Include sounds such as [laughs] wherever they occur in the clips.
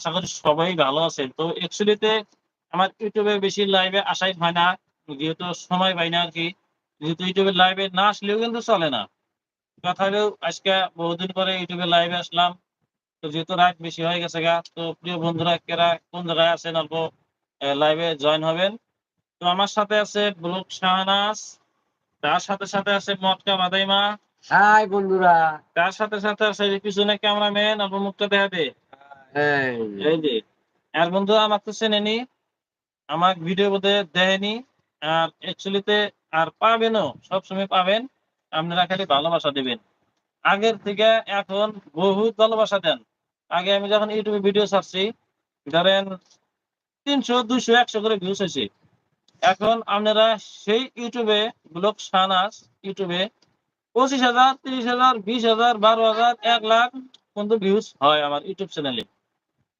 আশা করি সবাই ভালো আছেন। তো অ্যাকচুয়ালিতে আমার ইউটিউবে বেশি লাইভে আসাই হয় না যেহেতু সময় পাই না আর কি। যেহেতু ইউটিউবে লাইভে না আসলেও কিন্তু চলে না। কথা হলেও আজকে বহুদিন পরে ইউটিউবে লাইভে আসলাম। তো যেহেতু রাত বেশি হয়ে গেছে গা তো প্রিয় বন্ধুরা কেরা কোন জায়গায় আছেন অল্প লাইভে জয়েন হবেন? তো আমার সাথে আছে ব্লক শাহনাজ তার সাথে সাথে আছে মটকা বাদাইমা। হাই বন্ধুরা। তার সাথে সাথে আছে পিছনে ক্যামেরাম্যান অল্প মুখটা দেখা দে। আর বন্ধু আমার তো চেনেনি আমার ভিডিও বোধে দেখেনি আর অ্যাকচুয়ালিতে আর পাবেনও, সবসময় পাবেন, আপনারা খালি ভালোবাসা দিবেন। আগের থেকে এখন বহুত ভালোবাসা দেন। আগে আমি যখন ইউটিউবে ভিডিও ছাড়ছি, ধরেন তিনশো, দুইশো, একশো করে ভিউজ হয়েছে। এখন আপনারা সেই ইউটিউবে ব্লগ সানাস ইউটিউবে পঁচিশ হাজার, তিরিশ হাজার, বিশ হাজার, বারো হাজার, এক লাখ পর্যন্ত ভিউজ হয় আমার ইউটিউব চ্যানেলে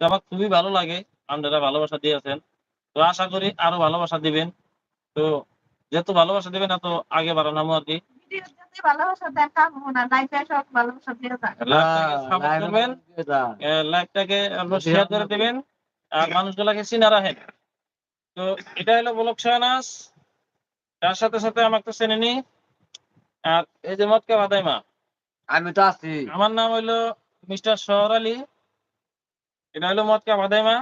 তো আমার খুবই ভালো লাগে। আপনারা ভালোবাসা দিয়েছেন। তো আশা করি আরও ভালোবাসা দিবেন। তো যেহেতু ভালোবাসা দিবেন এত আগে বাড়ানো আর কি। না দিবেন। আর মানুষগুলাকে চিনা রাখেন। তো এটা হলো বলক শাহনাজ। তার সাথে সাথে আমাকে তো চেনেনি আর এই যে মতকা বাদাইমা আমি তো আছি। আমার নাম হইল মিস্টার শহর আলী এটা হইল মতকা বাদাইমা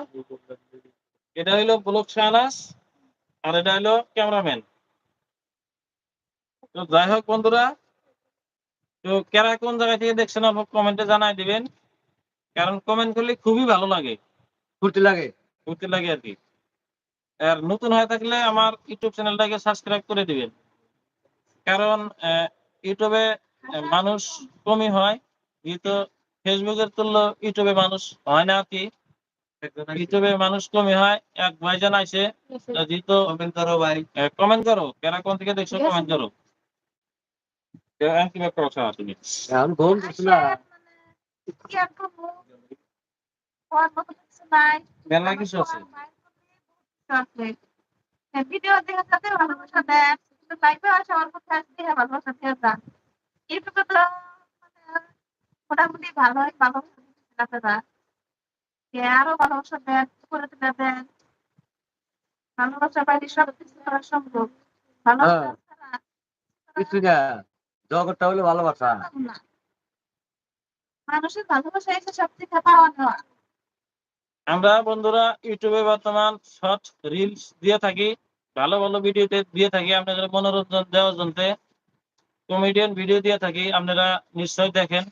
এটা হইল ব্লক শাহনাজ আর এটা হইল ক্যামেরাম্যান। তো যাই হোক বন্ধুরা তো কেরা কোন জায়গা থেকে দেখছেন অল্প কমেন্টে জানাই দিবেন। কারণ কমেন্ট করলে খুবই ভালো লাগে। ফুর্তি লাগে। ঘুরতে লাগে আর কি। আর নতুন হয়ে থাকলে আমার ইউটিউব চ্যানেলটাকে সাবস্ক্রাইব করে দিবেন। কারণ ইউটিউবে মানুষ কমই হয়। যেহেতু ফেসবুকের তুল্য ইউটিউবে মানুষ হয় না কি? ইউটিউবে মানুষ কমই হয়। এক ভাইজান আছে। যেহেতু কমেন্ট করো ভাই। কমেন্ট করো। কেরা কোন থেকে দেখছ কমেন্ট করো। কি তুমি। ঘুম না। মেলা কিছু আছে? ভিডিও দেখে সাথে ভালোবাসা দেন লাইভে আসা আমার কথা দিয়ে ভালোবাসা দিয়ে। তো মোটামুটি ভালোই ভালোবাসা আপনারা যে আরও ভালোবাসা দেন করে দিলে দেন। ভালোবাসা পাইলে সব কিছু করা সম্ভব। ভালোবাসা কিছু না জগৎটা হলো ভালোবাসা। মানুষের ভালোবাসা এসে সব থেকে পাওয়া নেওয়া আমরা বন্ধুরা ইউটিউবে বর্তমান শর্ট রিলস দিয়ে থাকি ভালো ভালো ভিডিওতে দিয়ে থাকি। আপনাদের মনোরঞ্জন দেওয়ার জন্য কমেডিয়ান ভিডিও দিয়ে থাকি। আপনারা নিশ্চয় দেখেন।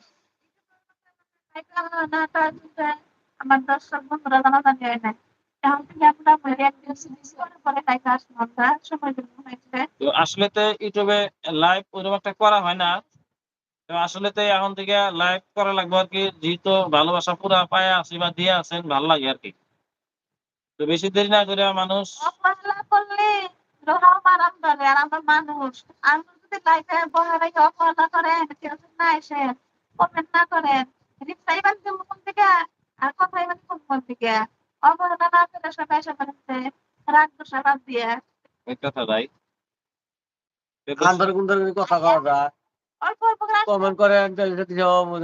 আমার দর্শক বন্ধুরা জানা হয় আসলে তো ইউটিউবে লাইভ ওরকম একটা করা হয় না। আসলে তো এখন থেকে লাইভ করা লাগবে আর কি, যেহেতু ভালোবাসা পুরা দিয়ে আছেন, ভালো লাগে আর কি। তো বেশি দেরি না করে মানুষ করলে লোহাও আর যদি লাইভে বহার রেখে অবহেলা করেন, কেউ না এসে কমেন্ট না করেন। রিপ্লাই বাদ দেবো থেকে আর কথাই বাদ কোন কোন থেকে? অবহেলা না করে সবাই সবার রাগ দোষা বাদ দিয়ে। এই কথা ভাই। কান্দার কুন্দার কথা কওয়া যায় অল্প অল্প কমেন্ট করে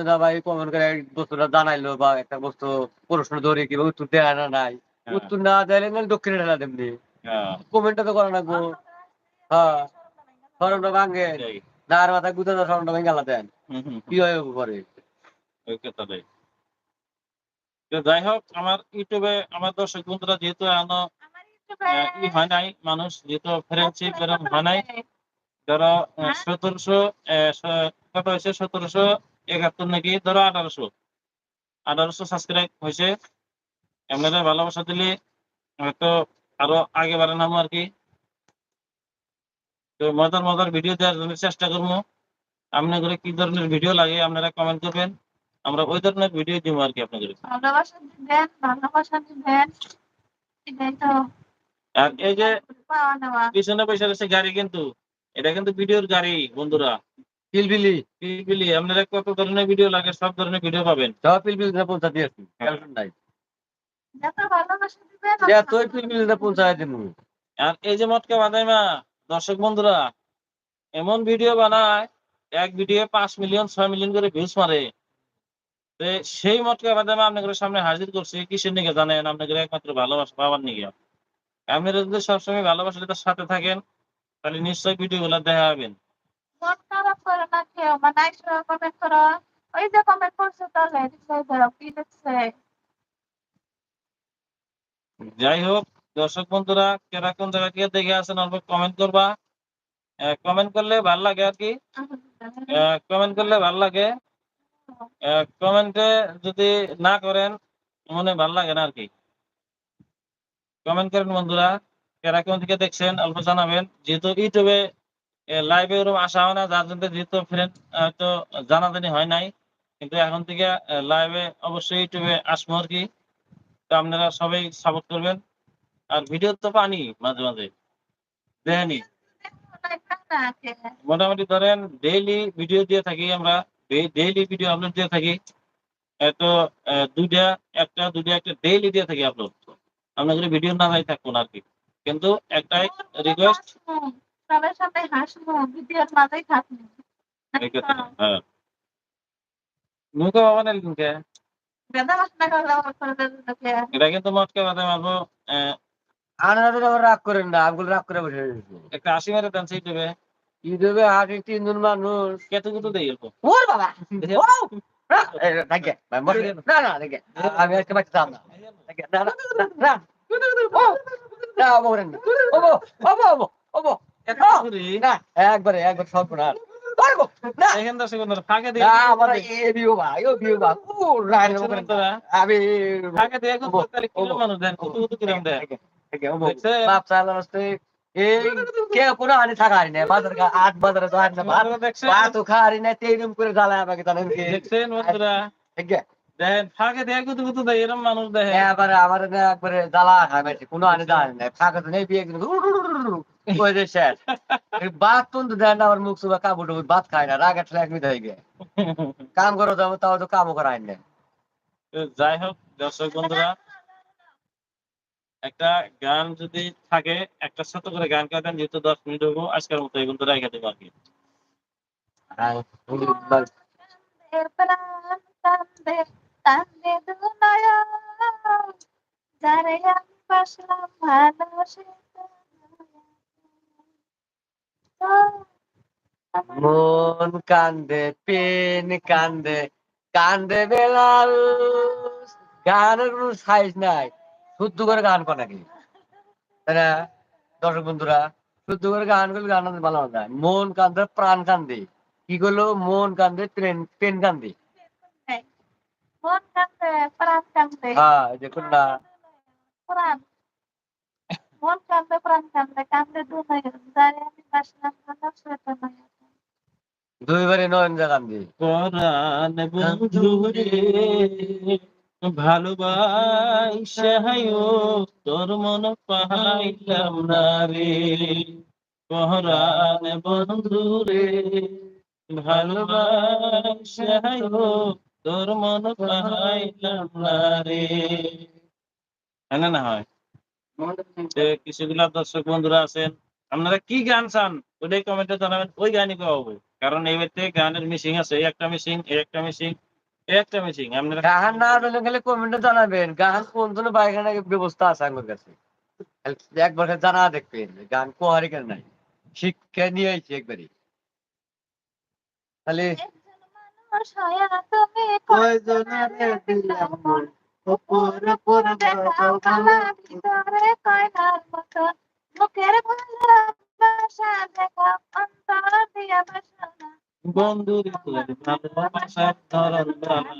না ভাই কমেন্ট করে বস্তুটা জানাইলো বা একটা বস্তু প্রশ্ন ধরে কীভাবে উত্তর দেয় না নাই। হ্যাঁ, উত্তর না দিলে না দক্ষিণে ঢেলা দেমনি হ্যাঁ, কমেন্টটা তো করা লাগবো। হ্যাঁ। সরমটা ভাঙে। আর মাথায় গুঁতে সরমটা ভেঙে কি হয় পরে ওই কথাটাই যাই হোক আমার ইউটিউবে আমার দর্শক বন্ধুরা যেহেতু এখনও ই হয় নাই মানুষ যেহেতু ফ্রেন্ডশিপ এরকম হয় নাই ধরো হ্যাঁ। সতেরোশো কত হয়েছে? সতেরোশো একাত্তর নাকি? ধরো আঠারোশো। আঠারোশো সাবস্ক্রাইব হয়েছে। আপনারা ভালোবাসা দিলে হয়তো আরও আগে বাড়ানো আর কি। তো মজার মজার ভিডিও দেওয়ার জন্য চেষ্টা করব। আপনাদের কি ধরনের ভিডিও লাগে আপনারা কমেন্ট করবেন। আমরা ওই ধরনের ভিডিও দিব আর কি আপনাদের ভালোবাসা দিবেন ভালোবাসা দিবেন এটাই তো। আর এই যে পিছনে পয়সা রয়েছে গাড়ি কিন্তু এটা কিন্তু ভিডিওর গাড়ি বন্ধুরা। পিলপিলি। পিলপিলি আপনারা কত ধরনের ভিডিও লাগে সব ধরনের ভিডিও পাবেন। সব পিলপিলি না পৌঁছা দিয়েছি টেনশন নাই। যত ভালোবাসা দিবেন যে তুই পিলপিলি না পৌঁছায় দিন আর এই যে মটকা বাদাইমা দর্শক বন্ধুরা এমন ভিডিও বানায় এক ভিডিও পাঁচ মিলিয়ন ছয় মিলিয়ন করে ভিউজ মারে। তো সেই মতকে বাদামে আপনাদের সামনে হাজির করছি। কিসের নিকে জানেন? আপনাদের একমাত্র ভালোবাসা পাওয়ার নিকে। আপনারা যদি সবসময় ভালোবাসার সাথে থাকেন তাহলে নিশ্চয়ই ভিডিও গুলো দেখা হবেন মন খারাপ করে না কেউ? মানে আইসো কমেন্ট করো। ওই যে কমেন্ট করছ তাহলে কি দেখছে? যাই হোক দর্শক বন্ধুরা কেরা কোন জায়গা কে দেখে আছেন অল্প কমেন্ট করবা। কমেন্ট করলে ভালো লাগে আর কি। কমেন্ট করলে ভালো লাগে। কমেন্টে যদি না করেন মনে ভালো লাগে না আর কি। কমেন্ট করেন বন্ধুরা কেরা কোন দিকে দেখছেন অল্প জানাবেন। যেহেতু ইউটিউবে লাইভে ওরকম আসা হয় না যার জন্য যেহেতু ফ্রেন্ড হয়তো জানাজানি হয় নাই। কিন্তু এখন থেকে লাইভে অবশ্যই ইউটিউবে আসব আর কি। তো আপনারা সবাই সাপোর্ট করবেন। আর ভিডিও তো পানি মাঝে মাঝে। দেখেনি [laughs] মোটামুটি ধরেন ডেইলি ভিডিও দিয়ে থাকি আমরা। ডেইলি ভিডিও আপলোড দিয়ে থাকি এত দুইটা একটা দুইটা একটা ডেইলি দিয়ে থাকি আপলোড আমরা যদি ভিডিও না থাকব না আর কি। কিন্তু একটাই রিকোয়েস্ট সবার সাথে হাসবো ভিডিওর মাঝেই থাকব। হ্যাঁ। মুখে বাবা দেবে এটা কিন্তু মটকে বাদে মারবো আহ, রাগ করেন না আগুল রাগ করে বসে একটা আশি মেরে দেন সেই দেবে। ইউটিউবে আগে তিনজন মানুষ। কেতু কুতু দেই ওর বাবা। ও! না, দেখে আমি আজকে না। না না না, একবারে একবার সব না। বন্ধুরা, আমি দিয়ে কুতু ওবো, তাহলে কিলো ওবো, মানুষ দেন কুতু কুতু কিরম দেন দেখে, দেখে, ও বো। দেখছেন? বাপ চালার রাস্তে এই কে কোনো হানি থাকা নাই বাজার কা আট বাজারে তো না ভাত খা নাই করে জ্বালায় আমাকে জানেন কি দেখছেন বন্ধুরা? দেখেন ফাঁকে দিয়ে কুতু কুতু দেয় এরম মানুষ এবারে আমার একবারে জ্বালা খায় বেশি কোনো দাঁড় নাই ফাঁকা তো নেই বিয়ে কিন্তু [laughs] ওই যে শেষ। এই তো দেন না আমার মুখ সুবা কাপড় ভাত খায় না রাগ একটা একমিত হয়ে গে কাম করো যাব তাও তো কামও করায় না যাই হোক দর্শক বন্ধুরা একটা গান যদি থাকে, একটা ছোট করে গান কাটেন যেহেতু দশ মিনিট হব আজকের মতো এই বন্ধুরা রেখে দেবো আর কি। মন কান্দে, পেন কান্দে কান্দে বেলাল, গানের কোনো সাইজ নাই। শুদ্ধ করে গান কর নাকি? তাই না দর্শক বন্ধুরা শুদ্ধ করে গান করলে গান ভালো না। মন কান্দে প্রাণ কান্দে। কি করল? মন কান্দে পেন পেন কান্দে। হ্যাঁ। দেখুন না মন কান্দে প্রাণ কান্দে। কান্দে দুইবারে নয়ন কান্দে ভালোবাসায়ও তোর মন পাইলাম না রে। পরাণ বন্ধু রে ভালোবাসায়ও তোর মন পাইলাম না রে। হয় না হয়। কিছুগুলা দর্শক বন্ধুরা আছেন, আপনারা কি গান চান, ওটাই কমেন্টে জানাবেন, ওই গানই পাবো কারণ ব্যক্তি গানের মিশিং আছে একটা এই একটা এই একটা মিশিং আপনারা গান না হলে গেলে কমেন্টে জানাবেন। গান কোন ধরনের বাইখানা ব্যবস্থা আছে আমার কাছে? একবার জানা দেখবেন গান কোহারি কেন নাই? শিক্ষা নিয়ে আইছি একবারই। কয়জনারে দিলাম বন্ধুর ভালোবাসার ধরন ভালো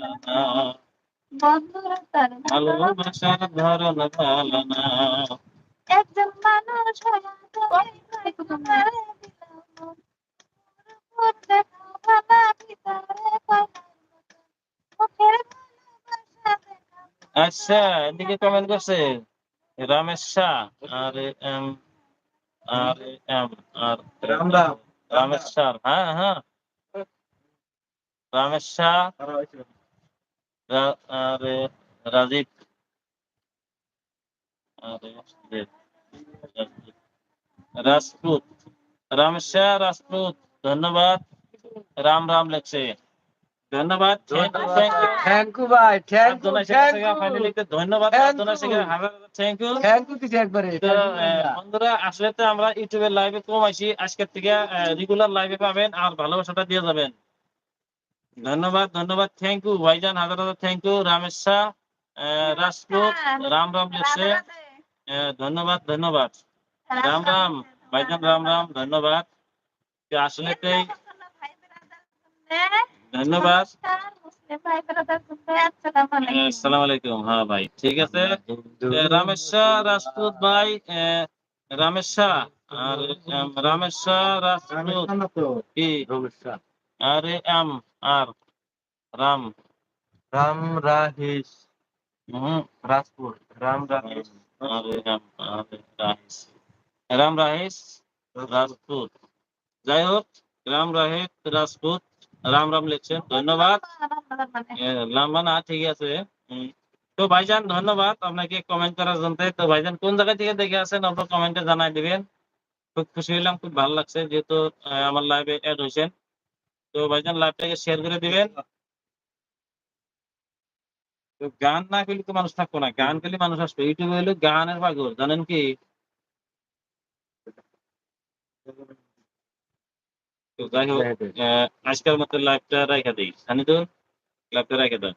বন্ধুর তার ভালোবাসার ধরন ভালনা একজন মানুষ মন আচ্ছা এদিকে কমেন্ট করছে রমেশ শাহ আর M R M R Ram Ram. Ramesh Shah. হ্যাঁ হ্যাঁ। রমেশ শাহ আর রাজীব আর রাজপুত রমেশ শাহ রাজপুত ধন্যবাদ। রাম রাম লেখছে। ধন্যবাদ। থ্যাংক ইউ ভাই থ্যাংক ইউ থ্যাংক ফাইনালি ধন্যবাদ। হাজার থ্যাংক ইউ থ্যাংক ইউ কিছু একবারে বন্ধুরা আসলে তো আমরা ইউটিউবের লাইভে কম আইছি আজকের থেকে রেগুলার লাইভে পাবেন আর ভালোবাসাটা দিয়ে যাবেন। ধন্যবাদ ধন্যবাদ থ্যাংক ইউ ভাইজান হাজার হাজার thank you Ramesh Shah ah, Rajput Ram Ram লিখছে ধন্যবাদ ধন্যবাদ। রাম রাম ভাইজান রাম রাম ধন্যবাদ। তো আসলে তো ধন্যবাদ। আসসালামু আলাইকুম। আসসালামু হ্যাঁ ভাই ঠিক আছে। রামেশ শাহ রাজপুত ভাই রামেশ শাহ আর রামেশ শাহ রাজপুত কি? আরে এম আর রাম রাম রাহিস হুম রাজপুর রাম রাহিস আরে এম আরে রাহিস রাম রাহিস রাজপুত যাই হোক রাম রাহিস রাজপুত রাম রাম লিখছেন ধন্যবাদ এ, লম্বা না ঠিক আছে হুম। তো ভাইজান ধন্যবাদ আপনাকে কমেন্ট করার জন্য তো ভাইজান কোন জায়গা থেকে দেখে আসেন আপনার কমেন্টে জানাই দিবেন খুব খুশি হলাম খুব ভালো লাগছে যেহেতু আহ, আমার লাইভে অ্যাড হয়েছেন তো ভাইজান লাইভটাকে শেয়ার করে দিবেন। তো গান না করলে তো মানুষ থাকব না গান করলে মানুষ আসবে ইউটিউবে হলো গানের পাগল জানেন কি? তো যাই হোক আহ, আজকের মতো লাইভটা রাখা দিই। জানি তো লাইভটা রেখে দাও